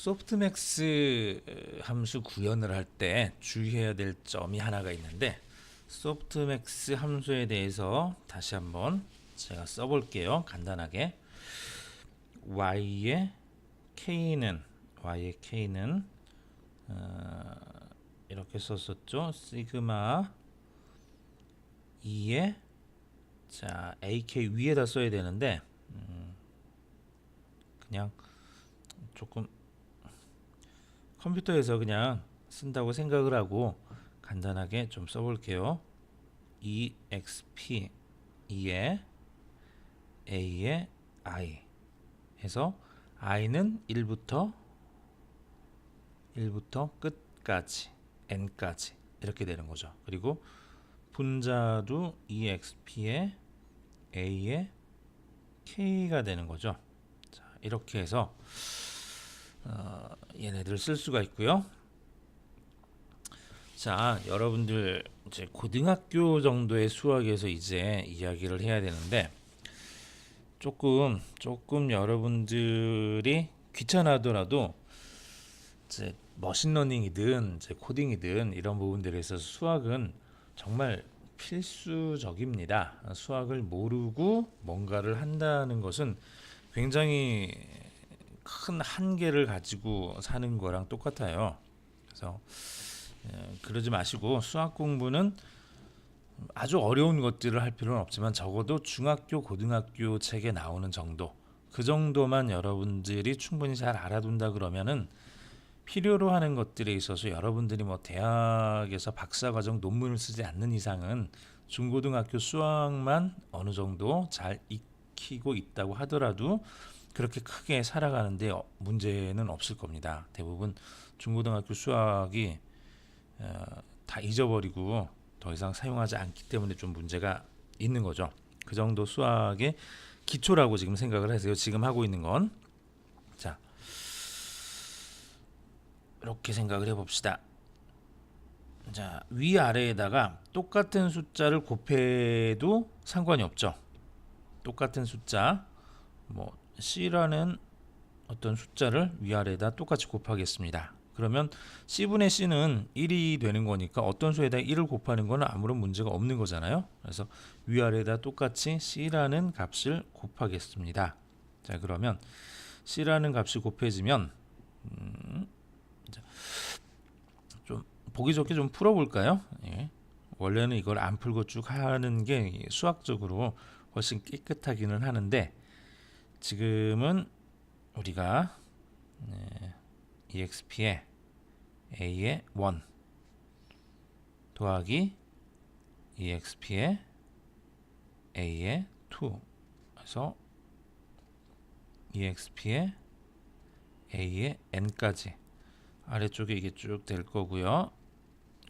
소프트맥스 함수 구현을 할 때 주의해야 될 점이 하나가 있는데 소프트맥스 함수에 대해서 다시 한번 제가 써볼게요. 간단하게 y의 k는 y의 k는 어, 이렇게 썼었죠. 시그마 2에 자 ak 위에다 써야 되는데 음, 그냥 조금 컴퓨터에서 그냥 쓴다고 생각을 하고 간단하게 좀 써볼게요. exp 2에 a에 i 해서 i는 1부터 1부터 끝까지 n까지 이렇게 되는 거죠. 그리고 분자도 exp에 a에 k가 되는 거죠. 자, 이렇게 해서 어, 얘네들 쓸 수가 있고요. 자, 여러분들 이제 고등학교 정도의 수학에서 이제 이야기를 해야 되는데 조금 조금 여러분들이 귀찮아하더라도 이제 머신러닝이든 이제 코딩이든 이런 부분들에 있어서 수학은 정말 필수적입니다. 수학을 모르고 뭔가를 한다는 것은 굉장히 큰 한계를 가지고 사는 거랑 똑같아요. 그래서 에, 그러지 마시고 수학 공부는 아주 어려운 것들을 할 필요는 없지만 적어도 중학교, 고등학교 책에 나오는 정도 그 정도만 여러분들이 충분히 잘 알아둔다 그러면은 필요로 하는 것들에 있어서 여러분들이 뭐 대학에서 박사과정 논문을 쓰지 않는 이상은 중고등학교 수학만 어느 정도 잘 익히고 있다고 하더라도 그렇게 크게 살아가는데 어, 문제는 없을 겁니다. 대부분 중고등학교 수학이 어, 다 잊어버리고 더 이상 사용하지 않기 때문에 좀 문제가 있는 거죠. 그 정도 수학의 기초라고 지금 생각을 하세요. 지금 하고 있는 건. 자, 이렇게 생각을 해봅시다. 자, 위아래에다가 똑같은 숫자를 곱해도 상관이 없죠. 똑같은 숫자, 뭐 C라는 어떤 숫자를 위아래에다 똑같이 곱하겠습니다. 그러면 C분의 C는 1이 되는 거니까 어떤 수에다 1을 곱하는 거는 아무런 문제가 없는 거잖아요. 그래서 위아래에다 똑같이 C라는 값을 곱하겠습니다. 자, 그러면 C라는 값이 곱해지면 음, 자, 좀 보기 좋게 좀 풀어볼까요? 예. 원래는 이걸 안 풀고 쭉 하는 게 수학적으로 훨씬 깨끗하기는 하는데 지금은 우리가 네, exp에 a의 1 더하기 exp에 a의 2 그래서 exp에 a의 n까지 아래쪽에 이게 쭉 될 거고요.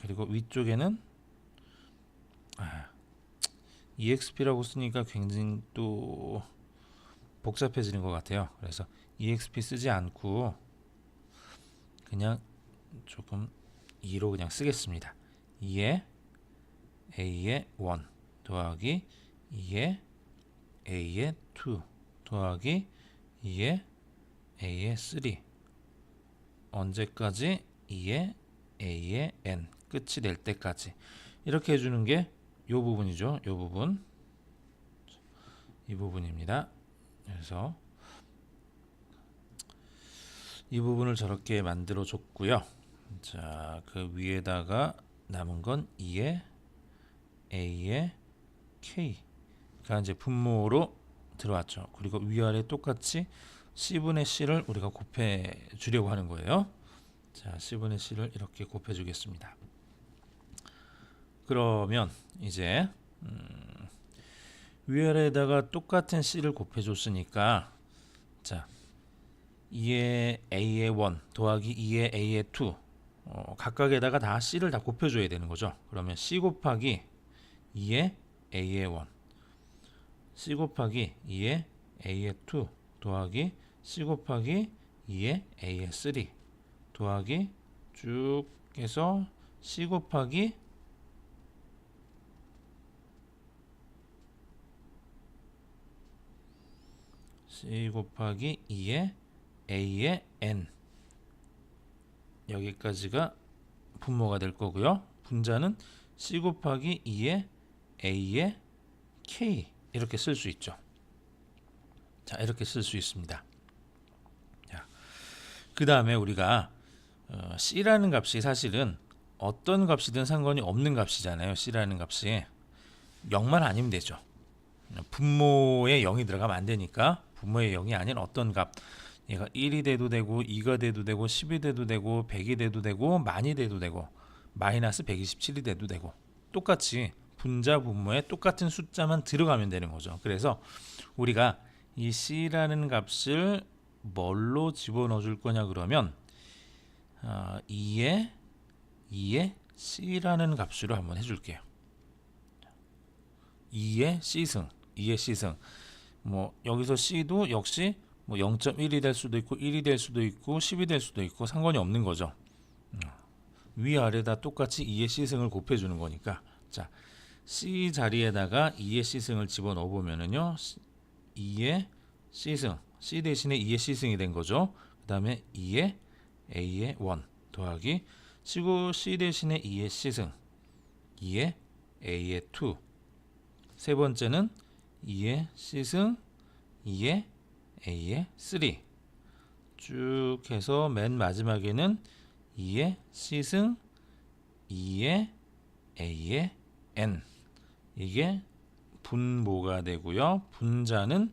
그리고 위쪽에는 아, exp라고 쓰니까 굉장히 또 복잡해지는 것 같아요. 그래서 exp 쓰지 않고 그냥 조금 2로 그냥 쓰겠습니다. 2에 a의 1 더하기 2에 a의 2 더하기 2에 a의 3 언제까지 2에 a의 n 끝이 될 때까지 이렇게 해주는 게 이 부분이죠. 이 부분 이 부분입니다. 그래서 이 부분을 저렇게 만들어 줬고요. 자, 그 위에다가 남은 건 2의 a의 k가 이제 분모로 들어왔죠. 그리고 위아래 똑같이 c분의 c를 우리가 곱해 주려고 하는 거예요. 자, c분의 c를 이렇게 곱해 주겠습니다. 그러면 이제 음, 위아래에다가 똑같은 c를 곱해 줬으니까 자 2의 a의 1 더하기 2의 a의 2 어, 각각에다가 다 c를 다 곱해줘야 되는 거죠. 그러면 c 곱하기 2의 a의 1 c 곱하기 2의 a의 2 더하기 c 곱하기 2의 a의 3 더하기 쭉 해서 c 곱하기 c 곱하기 2의 a의 n 여기까지가 분모가 될 거고요. 분자는 c 곱하기 2의 a의 k 이렇게 쓸 수 있죠. 자 이렇게 쓸 수 있습니다. 자, 그 다음에 우리가 어, c라는 값이 사실은 어떤 값이든 상관이 없는 값이잖아요. c라는 값이 0만 아니면 되죠. 분모에 0이 들어가면 안 되니까 분모에 0이 아닌 어떤 값 얘가 1이 돼도 되고 2가 돼도 되고 10이 돼도 되고 100이 돼도 되고 만이 돼도 되고 마이너스 127이 돼도 되고 똑같이 분자 분모에 똑같은 숫자만 들어가면 되는 거죠. 그래서 우리가 이 c라는 값을 뭘로 집어넣어 줄 거냐 그러면 어, 2에 2에 c라는 값으로 한번 해줄게요. 2의 c승, 2의 c승. 뭐 여기서 c도 역시 뭐 0.1이 될 수도 있고 1이 될 수도 있고 10이 될 수도 있고 상관이 없는 거죠. 음. 위 아래 다 똑같이 2의 c승을 곱해 주는 거니까. 자, c 자리에다가 2의 c승을 집어넣어 보면은요. 2의 c승, c 대신에 2의 c승이 된 거죠. 그 다음에 2의 a의 1 더하기 시고 c 대신에 2의 c승, 2의 a의 2. 세 번째는 2의 c승, 2의 a의 3. 쭉 해서 맨 마지막에는 2의 c승, 2의 a의 n. 이게 분모가 되고요. 분자는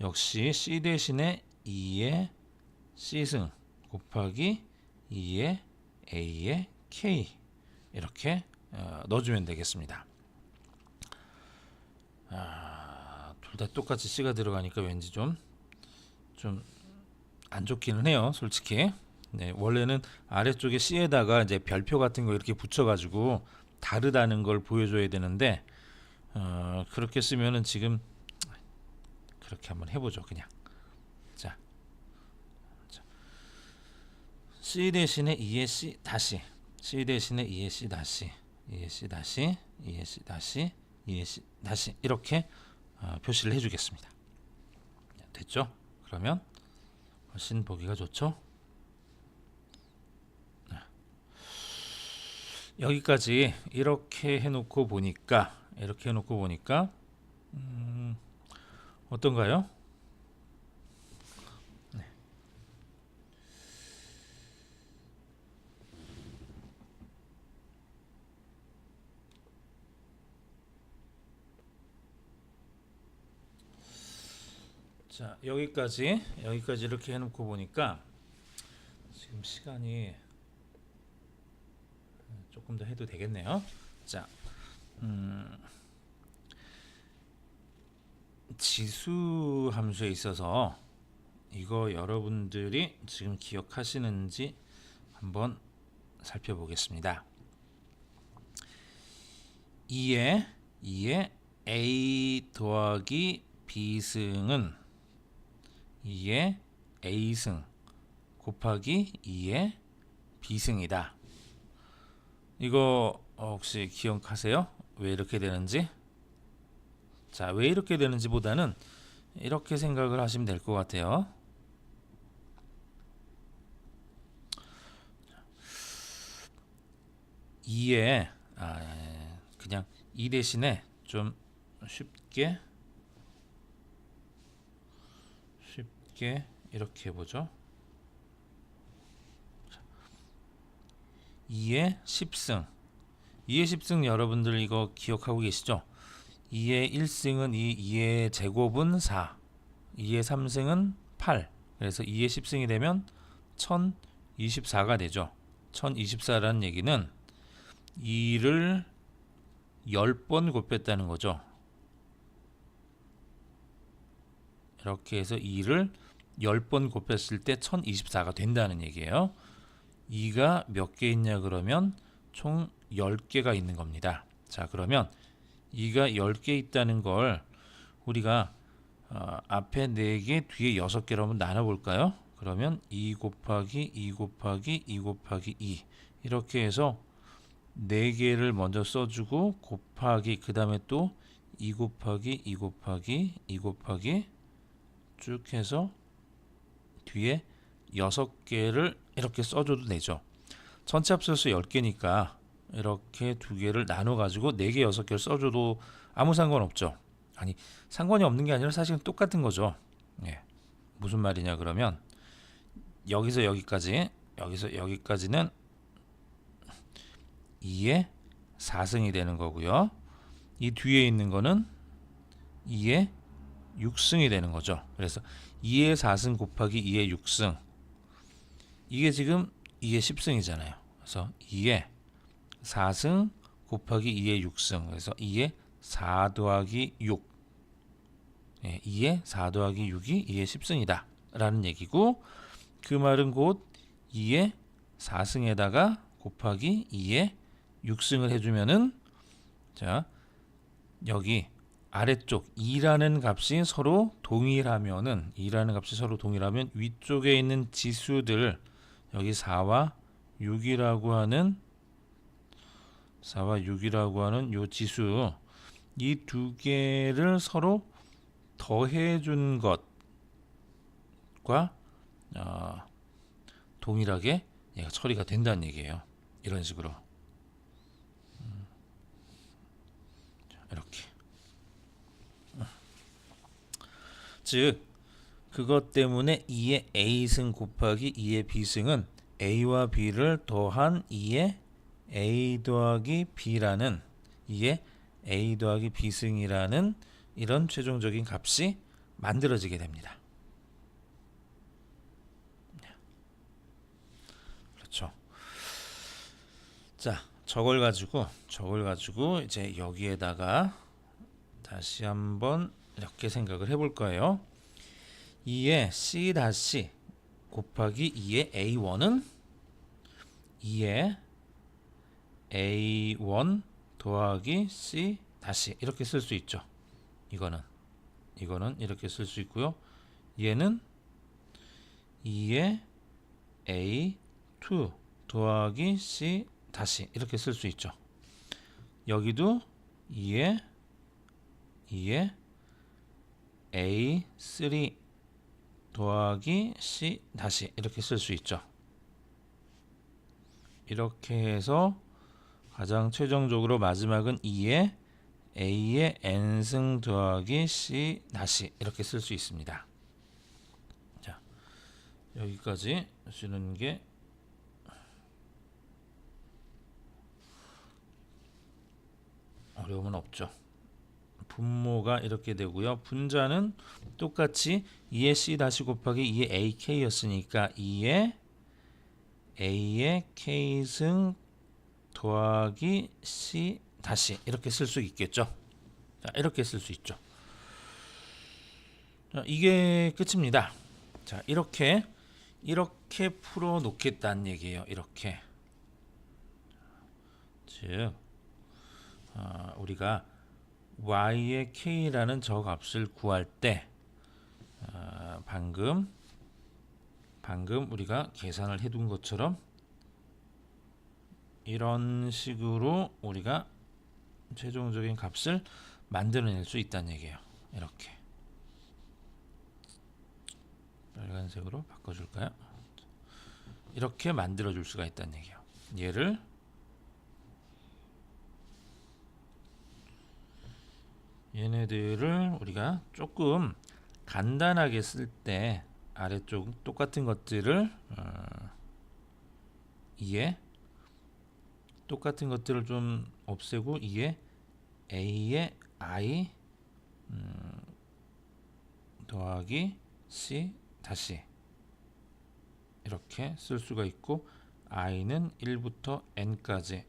역시 c 대신에 2의 c승 곱하기 2의 a의 k 이렇게 어, 넣어주면 되겠습니다. 다 똑같이 c가 들어가니까 왠지 좀 좀 안 좋기는 해요, 솔직히. 네, 원래는 아래쪽에 c에다가 이제 별표 같은 거 이렇게 붙여가지고 다르다는 걸 보여줘야 되는데 어, 그렇게 쓰면은 지금 그렇게 한번 해보죠, 그냥. 자, 자. c 대신에 2의 c 다시 c 대신에 2의 c 다시 2의 c 다시 2의 c 다시 2의 c 다시 이렇게 어, 표시를 해주겠습니다. 됐죠? 그러면 훨씬 보기가 좋죠? 네. 여기까지 이렇게 해놓고 보니까 이렇게 해놓고 보니까 음, 어떤가요? 자 여기까지 여기까지 이렇게 해놓고 보니까 지금 시간이 조금 더 해도 되겠네요. 자, 음, 지수 함수에 있어서 이거 여러분들이 지금 기억하시는지 한번 살펴보겠습니다. 2의 2의 a 더하기 b승은 2의 a승 곱하기 2의 b승이다. 이거 어, 혹시 기억하세요? 왜 이렇게 되는지? 자, 왜 이렇게 되는지 보다는 이렇게 생각을 하시면 될 것 같아요. 이에 아, 그냥 이 대신에 좀 쉽게 쉽게 이렇게 해보죠. 2의 10승 2의 10승 여러분들 이거 기억하고 계시죠? 2의 1승은 2, 2의 제곱은 4 2의 3승은 8 그래서 2의 10승이 되면 1024가 되죠 1024라는 얘기는 2를 10번 곱했다는 거죠 이렇게 해서 2를 10번 곱했을 때 1024가 된다는 얘기예요 2가 몇 개 있냐 그러면 총 10개가 있는 겁니다. 자, 그러면 2가 10개 있다는 걸 우리가 어, 앞에 4개, 뒤에 6개로 한번 나눠 볼까요? 그러면 2 곱하기 2 곱하기 2 곱하기 2 이렇게 해서 4개를 먼저 써주고 곱하기 그 다음에 또2 곱하기 2 곱하기 2 곱하기 쭉 해서 뒤에 6개를 이렇게 써줘도 되죠. 전체 합쳐서 10개니까 이렇게 두 개를 나눠 가지고 4개, 6개를 써줘도 아무 상관없죠. 아니 상관이 없는 게 아니라 사실은 똑같은 거죠. 예. 무슨 말이냐 그러면 여기서 여기까지 여기서 여기까지는 2의 4승이 되는 거고요. 이 뒤에 있는 거는 2의 6승이 되는 거죠. 그래서 2의 4승 곱하기 2의 6승 이게 지금 2의 10승이잖아요. 그래서 2의 4승 곱하기 2의 6승 그래서 2의 4 더하기 6 예, 2의 4 더하기 6이 2의 10승이다 라는 얘기고 그 말은 곧 2의 4승에다가 곱하기 2의 6승을 해주면은 자 여기 아래쪽 2라는 값이 서로 동일하면은 2라는 값이 서로 동일하면 위쪽에 있는 지수들 여기 4와 6이라고 하는 4와 6이라고 하는 요 지수 이 두 개를 서로 더해 준 것과 어, 동일하게 얘가 처리가 된다는 얘기예요. 이런 식으로 음. 자, 이렇게 음. 즉 그것 때문에 2의 a승 곱하기 2의 b승은 a와 b를 더한 2의 a 더하기 b라는 2의 a 더하기 b승이라는 이런 최종적인 값이 만들어지게 됩니다. 그렇죠. 자, 저걸 가지고 저걸 가지고 이제 여기에다가 다시 한번 이렇게 생각을 해볼 거예요. 2의 c 다시 곱하기 2의 a1은 2의 a1 더하기 c 다시 이렇게 쓸 수 있죠. 이거는 이거는 이렇게 쓸 수 있고요. 얘는 2의 a2 더하기 c 다시 이렇게 쓸 수 있죠. 여기도 2의 2의 a3 더하기 c 다시 이렇게 쓸 수 있죠. 이렇게 해서 가장 최종적으로 마지막은 2의 a의 n승 더하기 c 다시 이렇게 쓸 수 있습니다. 자 여기까지 쓰는 게 어려움은 없죠. 분모가 이렇게 되고요. 분자는 똑같이 2의 c 다시 곱하기 2의 ak였으니까 2의 a의 k승 더하기 c 다시 이렇게 쓸 수 있겠죠. 자, 이렇게 쓸 수 있죠. 자, 이게 끝입니다. 자, 이렇게 이렇게 풀어 놓겠다는 얘기예요. 이렇게. 즉 어, 우리가 y의 k라는 저 값을 구할 때 어, 방금 방금 우리가 계산을 해둔 것처럼 이런 식으로 우리가 최종적인 값을 만들어낼 수 있다는 얘기예요. 이렇게 빨간색으로 바꿔줄까요? 이렇게 만들어줄 수가 있다는 얘기예요. 얘를 얘네들을 우리가 조금 간단하게 쓸 때 아래쪽 똑같은 것들을 어, 이에 똑같은 것들을 좀 없애고 이에 a의 i 음, 더하기 c 다시 이렇게 쓸 수가 있고 i는 1부터 n까지.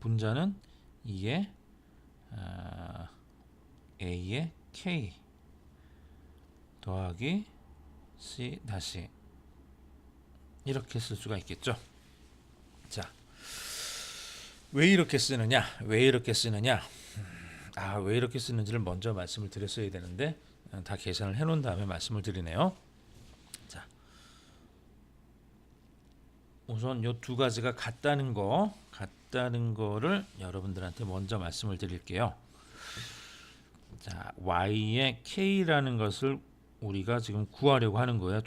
분자는 2의 어, a의 k 더하기 c 다시 이렇게 쓸 수가 있겠죠. 자, 왜 이렇게 쓰느냐? 왜 이렇게 쓰느냐? 아, 왜 이렇게 쓰는지를 먼저 말씀을 드렸어야 되는데 어, 다 계산을 해놓은 다음에 말씀을 드리네요. 자, 우선 요 두 가지가 같다는 거, 같 다는 거를 여러분들한테 먼저 말씀을 드릴게요. 자, y의 k라는 것을 우리가 지금 구하려고 하는 거예요.